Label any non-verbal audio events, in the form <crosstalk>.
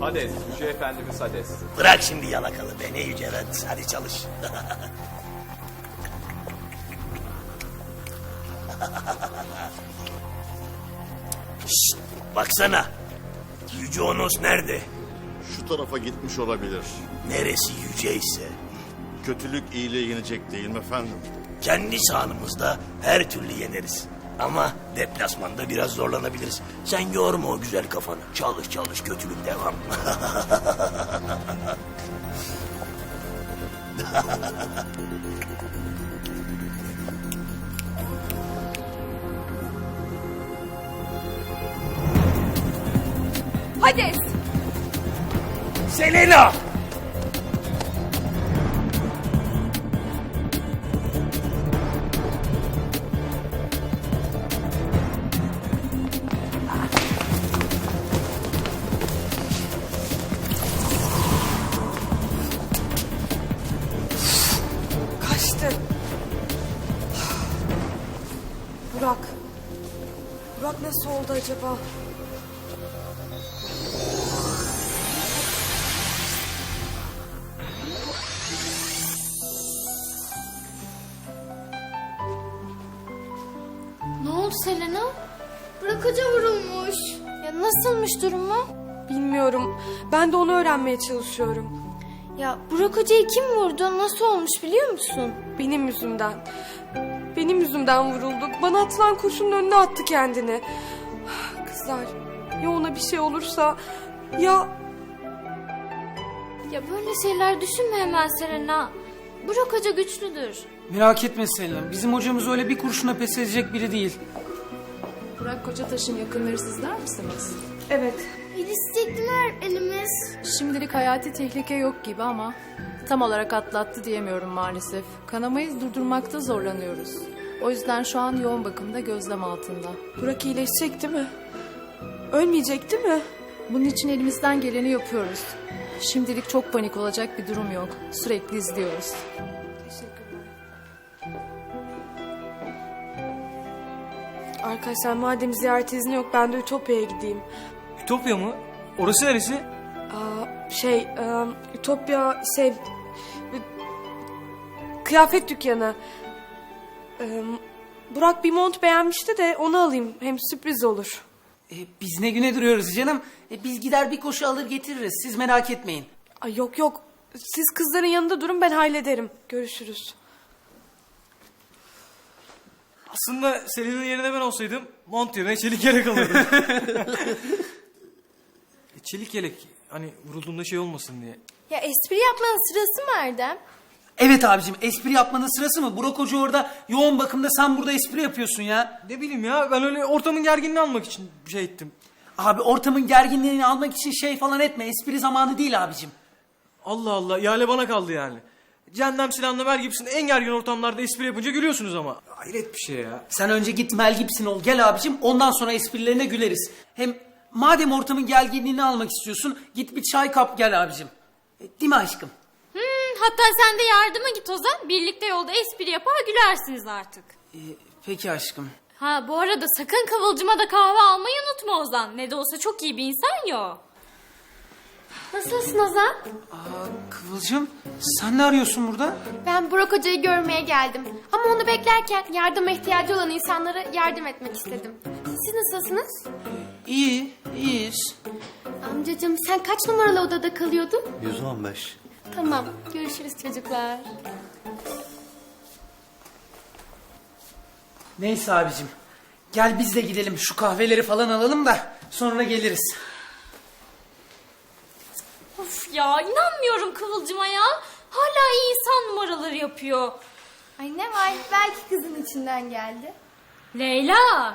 Hades, Yüce Efendimiz Hades. Bırak şimdi yalakalı beni Yüce Efendimiz. Hadi çalış. Şşt, baksana. Yüce Onos nerede? Şu tarafa gitmiş olabilir. Neresi yüceyse. Kötülük iyiliği yenecek değil mi efendim? Kendi sahanımızda her türlü yeneriz. Ama deplasmanda biraz zorlanabiliriz. Sen yorma o güzel kafanı. Çalış çalış kötülük devam. Hades! Selena! Burak. Burak nasıl oldu acaba? Ne oldu Selena? Burak Hoca vurulmuş. Ya nasılmış durumu? Bilmiyorum. Ben de onu öğrenmeye çalışıyorum. Ya Burak Hoca'yı kim vurdu? Nasıl olmuş biliyor musun? Benim yüzümden. Benim yüzümden vuruldu. Bana atılan kurşunun önüne attı kendini. Kızlar ya ona bir şey olursa ya Ya böyle şeyler düşünme hemen Selena. Burak Hoca güçlüdür. Merak etme Selin. Bizim hocamız öyle bir kurşuna pes edecek biri değil. Burak Kocataş'ın yakınları sizler misiniz? evet İstediler elimiz. Şimdilik hayati tehlike yok gibi ama tam olarak atlattı diyemiyorum maalesef. Kanamayı durdurmakta zorlanıyoruz. O yüzden şu an yoğun bakımda gözlem altında. Burak iyileşecek değil mi? Ölmeyecek değil mi? Bunun için elimizden geleni yapıyoruz. Şimdilik çok panik olacak bir durum yok. Sürekli izliyoruz. Arkadaşlar madem ziyaret izni yok ben de Ütopya'ya gideyim. Ütopya mı? Orası neresi? Aa, şey e, Ütopya şey kıyafet dükkanı. E, Burak bir mont beğenmişti de onu alayım. Hem sürpriz olur. E, biz ne güne duruyoruz canım? E, biz gider bir koşu alır getiririz. Siz merak etmeyin. Ay yok yok. Siz kızların yanında durun ben hallederim. Görüşürüz. Aslında Selin'in yerine ben olsaydım mont yerine çelik yelek alırdım. <laughs> E, çelik yelek hani vurulduğunda şey olmasın diye. Ya espri yapmanın sırası mı Erdem? Evet abicim espri yapmanın sırası mı? Burak Hoca orada yoğun bakımda sen burada espri yapıyorsun ya. Ne bileyim ya ben öyle ortamın gerginliğini almak için şey ettim. Abi ortamın gerginliğini almak için şey falan etme. Espri zamanı değil abicim. Allah Allah ihale bana kaldı yani. Cehennem silahlı Mel Gibson en gergin ortamlarda espri yapınca gülüyorsunuz ama. Hayret bir şey ya. Sen önce git Mel Gibson ol gel abicim. Ondan sonra esprilerine güleriz. Hem madem ortamın gerginliğini almak istiyorsun git bir çay kap gel abicim. E, değil mi aşkım? Hatta sen de yardıma git Ozan. Birlikte yolda espri yapar gülersiniz artık. E, peki aşkım. Ha bu arada sakın Kıvılcım'a da kahve almayı unutma Ozan. Ne de olsa çok iyi bir insan ya. Nasılsın Ozan? Aa, Kıvılcım sen ne arıyorsun burada? Ben Burak Hoca'yı görmeye geldim. Ama onu beklerken yardıma ihtiyacı olan insanlara yardım etmek istedim. Siz nasılsınız? İyi, iyiyiz. Amcacığım sen kaç numaralı odada kalıyordun? 115. Tamam görüşürüz çocuklar. Neyse abicim. Gel biz de gidelim şu kahveleri falan alalım da sonra geliriz. Of ya inanmıyorum Kıvılcım'a ya. Hala iyi insan numaraları yapıyor. Ay ne var belki kızın içinden geldi. Leyla